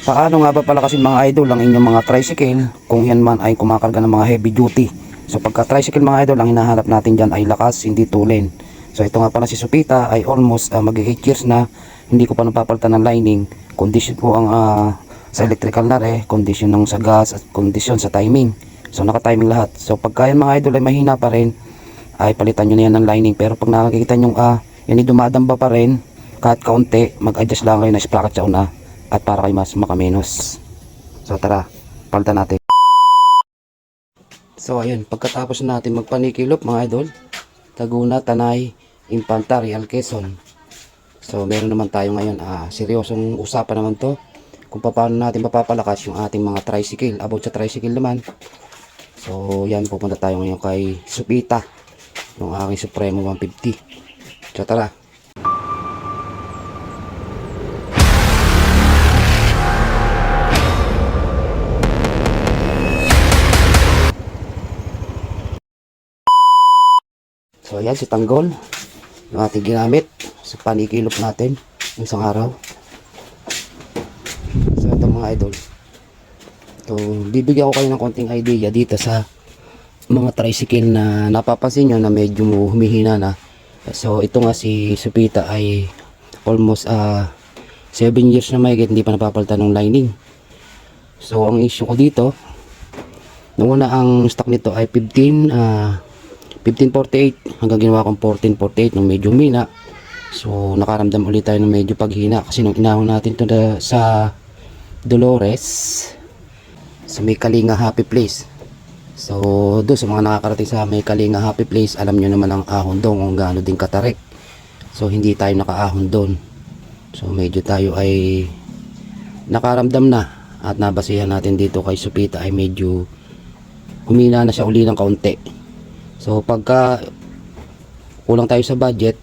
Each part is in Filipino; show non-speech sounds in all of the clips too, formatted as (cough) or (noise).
Paano nga ba palakasin mga idol ang inyong mga tricycle kung yan man ay kumakarga ng mga heavy duty? So pagka tricycle mga idol, ang hinahanap natin dyan ay lakas, hindi tulin. So ito nga pala si Supita ay almost uh, mag 8 years na hindi ko pa napapalitan ng lining. Condition po ang ah, sa electrical na rin, condition ng sa gas at condition sa timing. So naka-timing lahat. So pagka yan mga idol ay mahina pa rin, ay palitan nyo na yan ng lining. Pero pag nakakita nyo ah, yan ay dumadamba pa rin, kahit kaunti, mag-adjust lang kayo na sprocket sa una at para kayo mas makamenos. So tara, palitan natin. So ayun, pagkatapos natin magpanikilop mga idol, Laguna, Tanay, Infanta, Real Quezon. So meron naman tayo ngayon, ah, seryosong usapan naman to kung paano natin mapapalakas yung ating mga tricycle. About sa tricycle naman, so yan, pupunta tayo ngayon kay Supita, yung aking Supremo 150. So tara, So ayan si Tanggol. Yung ating ginamit sa panikilop natin yung isang araw. So mga idol. So bibigyan ko kayo ng konting idea dito sa mga tricycle na napapansin nyo na medyo humihina na. So ito nga si Supita ay almost uh, 7 years na may hindi pa napapalitan ng lining. So ang issue ko dito, nung una ang stock nito ay 15 ah 1548 hanggang ginawa kong 1448 nung medyo humina. So nakaramdam ulit tayo ng medyo paghina kasi nung inahon natin to sa Dolores sa may Kalinga Happy Place. So doon sa mga nakakarating sa may Kalinga Happy Place alam nyo naman ang ahon doon kung gaano din katarik so hindi tayo nakaahon doon. So medyo tayo ay nakaramdam na at nabasihan natin dito kay Supita ay medyo humina na siya uli ng kaunti So pagka kulang tayo sa budget,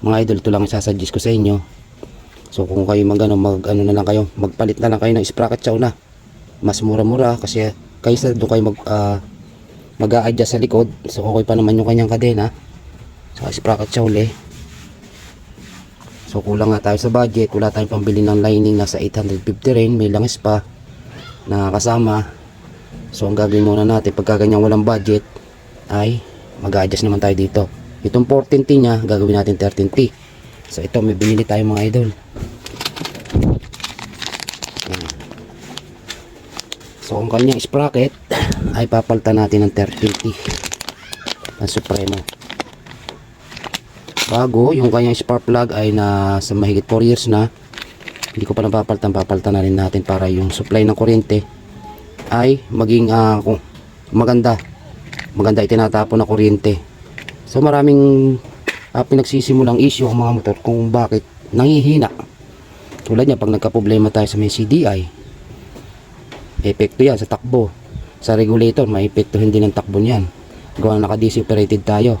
mga idol, ito lang isasuggest ko sa inyo. So kung kayo mag ano, mag ano na lang kayo, magpalit na lang kayo ng sprocket sa una. Mas mura-mura kasi kaysa doon kayo mag ah, mag-a-adjust sa likod. So okay pa naman yung kanyang kadena sa sprocket sa uli. So kulang nga tayo sa budget, wala tayong pambili ng lining nasa 850 rin, may langis pa na kasama. So ang gagawin muna natin pagka ganyan walang budget, ay mag-adjust naman tayo dito. Itong 14T niya, gagawin natin 13T. So ito, may binili tayo mga idol. Yan. So ang kanyang sprocket ay papalitan natin ng 13T ng Supremo. Bago, yung kanyang spark plug ay na sa mahigit 4 years na. Hindi ko pa napapalitan, papalitan na rin natin para yung supply ng kuryente ay maging kung maganda maganda itinatapon na kuryente. So maraming uh, pinagsisimulang issue ang mga motor kung bakit nangihina. Tulad niya pag nagka-problema tayo sa may CDI, epekto yan sa takbo. Sa regulator, may epekto hindi ng takbo niyan. Gawa na naka-DC tayo.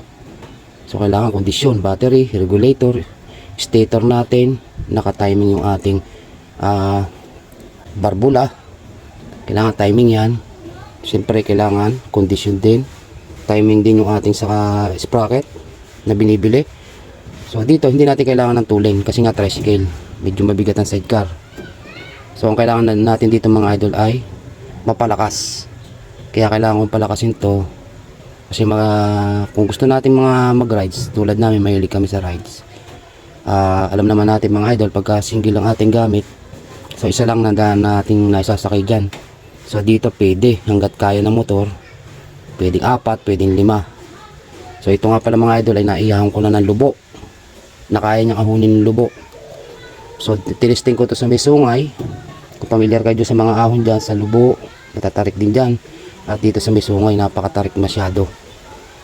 So kailangan kondisyon, battery, regulator, stator natin, naka-timing yung ating ah, barbula. Kailangan timing yan. Siyempre kailangan kondisyon din timing din yung ating sa sprocket na binibili. So dito hindi natin kailangan ng tulin kasi nga tricycle. Medyo mabigat ang sidecar. So ang kailangan na- natin dito mga idol ay mapalakas. Kaya kailangan kong palakasin to kasi mga kung gusto natin mga mag rides tulad namin mahilig kami sa rides. Ah, alam naman natin mga idol pagka single ang ating gamit so isa lang na nating naisasakay dyan. So dito pwede. Hanggat kaya ng motor pwedeng apat, pwedeng lima. So ito nga pala mga idol ay naiyahan ko na ng lubo. Na kaya niyang ahunin ng lubo. So tinisting ko to sa may sungay. Kung familiar kayo sa mga ahon dyan sa lubo, natatarik din dyan. At dito sa may sungay, napakatarik masyado.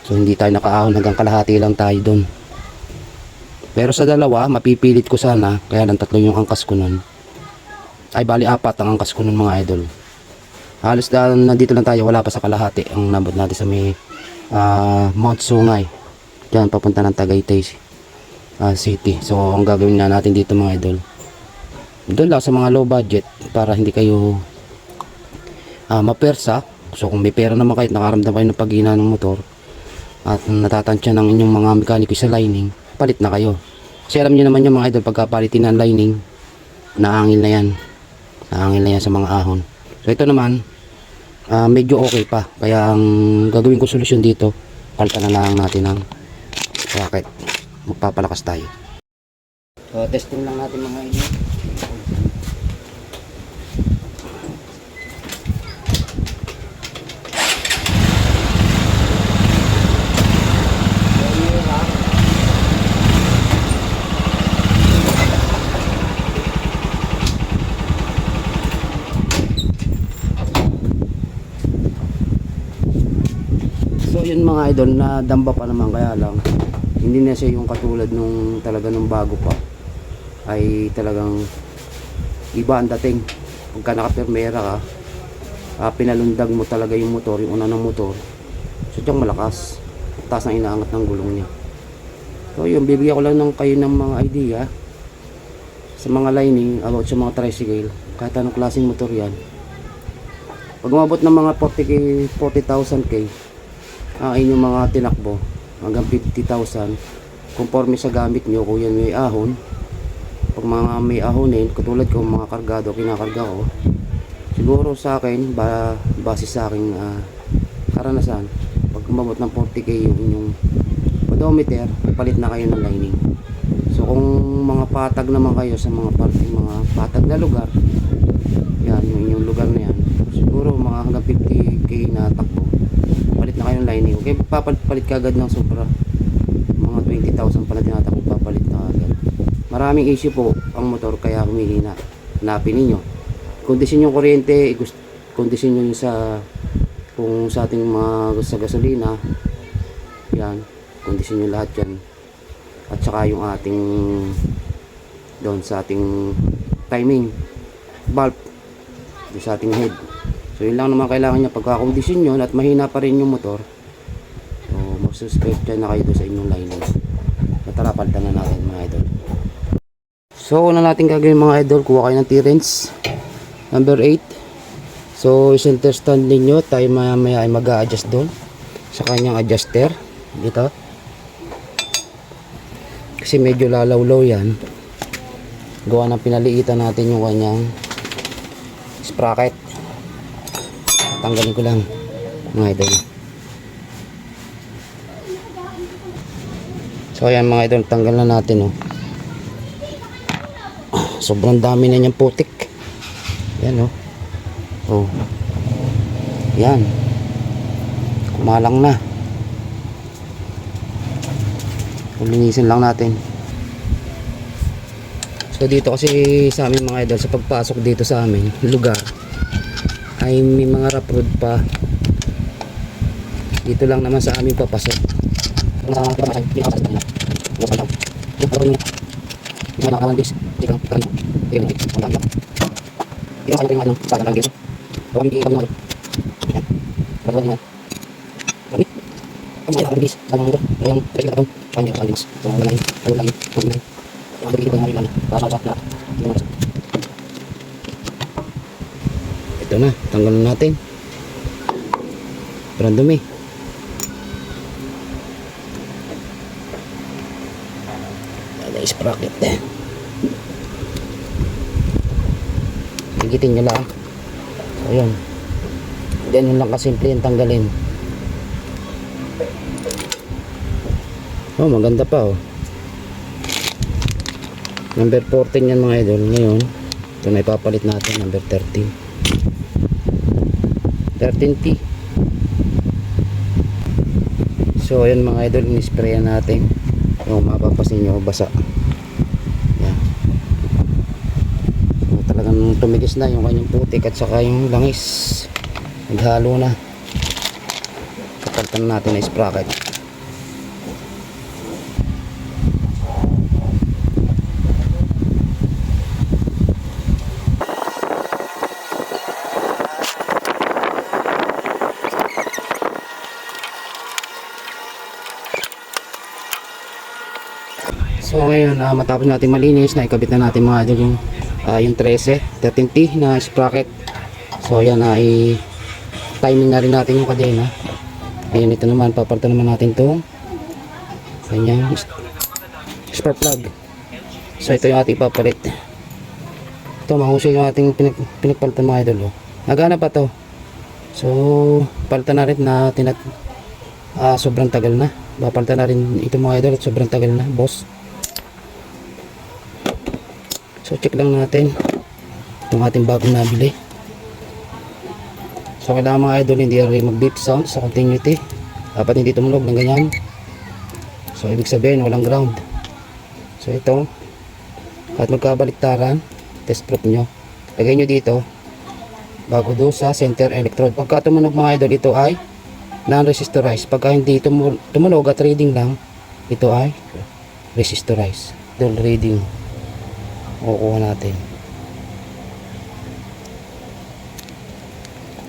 So hindi tayo nakaahon hanggang kalahati lang tayo doon. Pero sa dalawa, mapipilit ko sana, kaya lang tatlo yung angkas ko nun. Ay bali apat ang angkas ko nun mga idol halos dahil nandito lang tayo wala pa sa kalahati ang nabot natin sa may ah, Mount Sungay. Dyan papunta ng Tagaytay ah, City. So ang gagawin na natin dito mga idol doon lang sa mga low budget para hindi kayo ah, mapersa. So kung may pera naman kayo nakaramdam kayo ng paghina ng motor at natatansya ng inyong mga mekaniko sa lining palit na kayo. Kasi alam nyo naman yung mga idol pagka palitin ng lining naangil na yan. Nahangil na yan sa mga ahon. So ito naman, ah, medyo okay pa. Kaya ang gagawin ko solusyon dito, palitan na lang natin ng rocket. Magpapalakas tayo. So testing lang natin mga inyo. Yun mga idol na damba pa naman. Kaya lang hindi na siya yung katulad nung talaga nung bago pa. Ay talagang iba ang dating. Pagka nakapermera ka ah, pinalundag mo talaga yung motor yung una ng motor. Sadyang malakas. Taas na inaangat ng gulong niya. So yun bibigyan ko lang ng kayo ng mga idea sa mga lining about sa mga tricycle. Kahit anong klaseng motor yan. Pag umabot ng mga 40k 40,000k ang inyong mga tinakbo hanggang 50,000 conforme sa gamit nyo kung yan may ahon. Pag mga may ahonin katulad ko mga kargado kinakarga ko siguro sa akin ba, base sa aking ah, karanasan pag umabot ng 40k yung inyong odometer palit na kayo ng lining. So kung mga patag naman kayo sa mga parting mga patag na lugar yan yung inyong lugar na yan siguro mga hanggang 50k na takbo na kayo ng lining. Okay papalit ka agad ng sobra. Mga 20,000 pala tinatakbo papalit na agad. Maraming issue po ang motor kaya humihina hanapin ninyo. Kondisyon yung kuryente kondisyon yung sa kung sa ating mga sa gasolina yan kondisyon nyo lahat yan. At saka yung ating doon sa ating timing valve sa ating head so yun lang naman kailangan niya. Pagkakondisyon yun at mahina pa rin yung motor so magsuspect na kayo doon sa inyong lining so tara palitan na natin mga idol. So una natin gagawin mga idol kuha kayo ng T-wrench number 8 so center stand ninyo tayo maya maya ay mag adjust doon sa kanyang adjuster. Dito. Kasi medyo lalawlaw yan. Gawa ng pinaliitan natin yung kanyang sprocket tanggalin ko lang mga idol. So ayan mga idol tanggal na natin oh. (clears throat) sobrang dami na niyang putik. Yan oh. Oh. Yan kumalang na. Linisin lang natin. So dito kasi sa amin mga idol sa pagpasok dito sa amin lugar ay may mga rough pa dito lang naman sa amin papasok sa pamahay ito na tanggal na natin. Parang dumi. Ada sprocket eh higitin nyo lang. So yun yun lang kasimple yung tanggalin. Oh maganda pa oh. Number 14 yan mga idol. Ngayon ito na ipapalit natin number 13 13T so ayan mga idol in-sprayan natin. Yung mapapasin nyo basa. Yan. So, talagang tumigis na yung kanyang putik at saka yung langis. Naghalo na. Kapalitan natin na sprocket Ah, matapos natin malinis, na ikabit na natin mga idol yung, ah, yung 13, 13T na sprocket. So ayan na, i timing na rin natin yung kadena. Ayan, ito naman, papalitan naman natin itong kanyang spark plug. So ito yung ating papalit. Ito, mahusay yung ating pinag pinagpalitan mga idol. Oh. Nagana pa to. So, palitan na rin natin at ah, sobrang tagal na. Papalitan na rin ito mga idol at sobrang tagal na, boss. So, check lang natin itong ating bagong nabili. So, kailangan mga idol hindi rin mag-beep sound sa continuity. Dapat hindi tumunog ng ganyan. So, ibig sabihin, walang ground. So, ito, at magkabaliktaran, test proof nyo. Lagay nyo dito, bago do sa center electrode. Pagka tumunog mga idol, ito ay non-resistorize. Pagka hindi tumu- tumunog at reading lang, ito ay resistorize. Idol reading. Kukuha natin.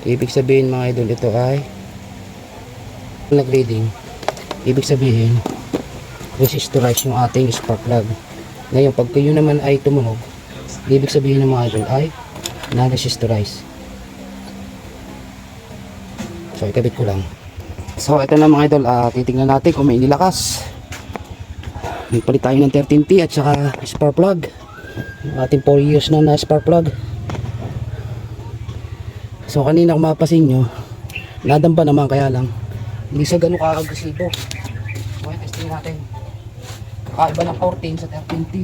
Ibig sabihin mga idol, ito ay nag-reading. Ibig sabihin, resistorize yung ating spark plug. Ngayon, pag kayo naman ay tumunog, ibig sabihin ng mga idol ay non-resistorize. So, ikabit ko lang. So, ito na mga idol, ah, titingnan natin kung may inilakas. Nagpalit tayo ng 13T at saka spark plug. Ating 4 years na na spark plug. So, kanina kung mapasin nyo, nadamba naman kaya lang. Hindi siya ganun ka-agresibo. Okay, testing natin. Kakaiba ng 14 sa 13T.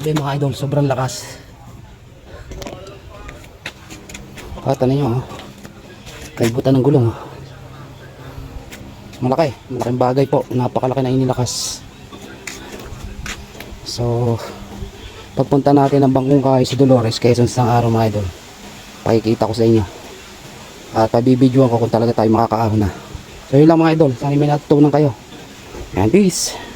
Grabe mga idol, sobrang lakas. Kata ninyo, oh. Kaibutan ng gulong. oh. Malaki, malaking bagay po. Napakalaki na inilakas. So, pagpunta natin ng bangkong kay si Dolores, Quezon sa araw mga idol. Pakikita ko sa inyo. At pabibidyoan ko kung talaga tayo makakaahon na. So, yun lang mga idol. Sana may natutunan kayo. And peace.